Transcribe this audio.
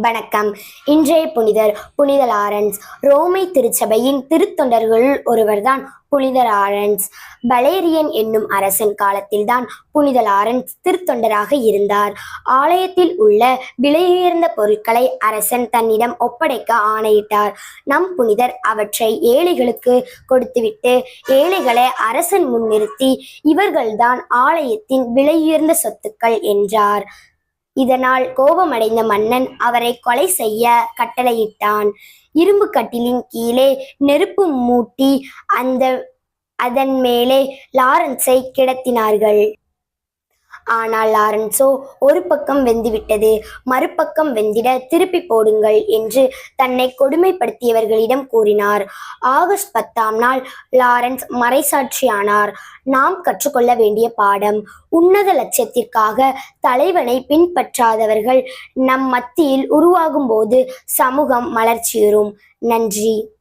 வணக்கம். இன்றைய புனிதர் புனித லாரன்ஸ். ரோமை திருச்சபையின் திருத்தொண்டர்களுள் ஒருவர்தான் புனித லாரன்ஸ். பலேரியன் என்னும் அரசன் காலத்தில்தான் புனித லாரன்ஸ் திருத்தொண்டராக இருந்தார். ஆலயத்தில் உள்ள விலையுயர்ந்த பொருட்களை அரசன் தன்னிடம் ஒப்படைக்க ஆணையிட்டார். நம் புனிதர் அவற்றை ஏழைகளுக்கு கொடுத்துவிட்டு ஏழைகளை அரசன் முன் நிறுத்தி இவர்கள்தான் ஆலயத்தின் விலையுயர்ந்த சொத்துக்கள் என்றார். இதனால் கோபமடைந்த மன்னன் அவரை கொலை செய்ய கட்டளையிட்டான். இரும்பு கட்டிலின் கீழே நெருப்பு மூட்டி அந்த அதன் மேலே லாரன்ஸை கிடத்தினார்கள். ஆனால் லாரன்ஸோ ஒரு பக்கம் வெந்துவிட்டது மறுபக்கம் வெந்திட திருப்பி போடுங்கள் என்று தன்னை கொடுமைப்படுத்தியவர்களிடம் கூறினார். ஆகஸ்ட் பத்தாம் நாள் லாரன்ஸ் மறைசாட்சியானார். நாம் கற்றுக்கொள்ள வேண்டிய பாடம் உன்னத லட்சியத்திற்காக தலைவனை பின்பற்றாதவர்கள் நம் மத்தியில் உருவாகும் போது சமூகம் மலர்ச்சியுறும். நன்றி.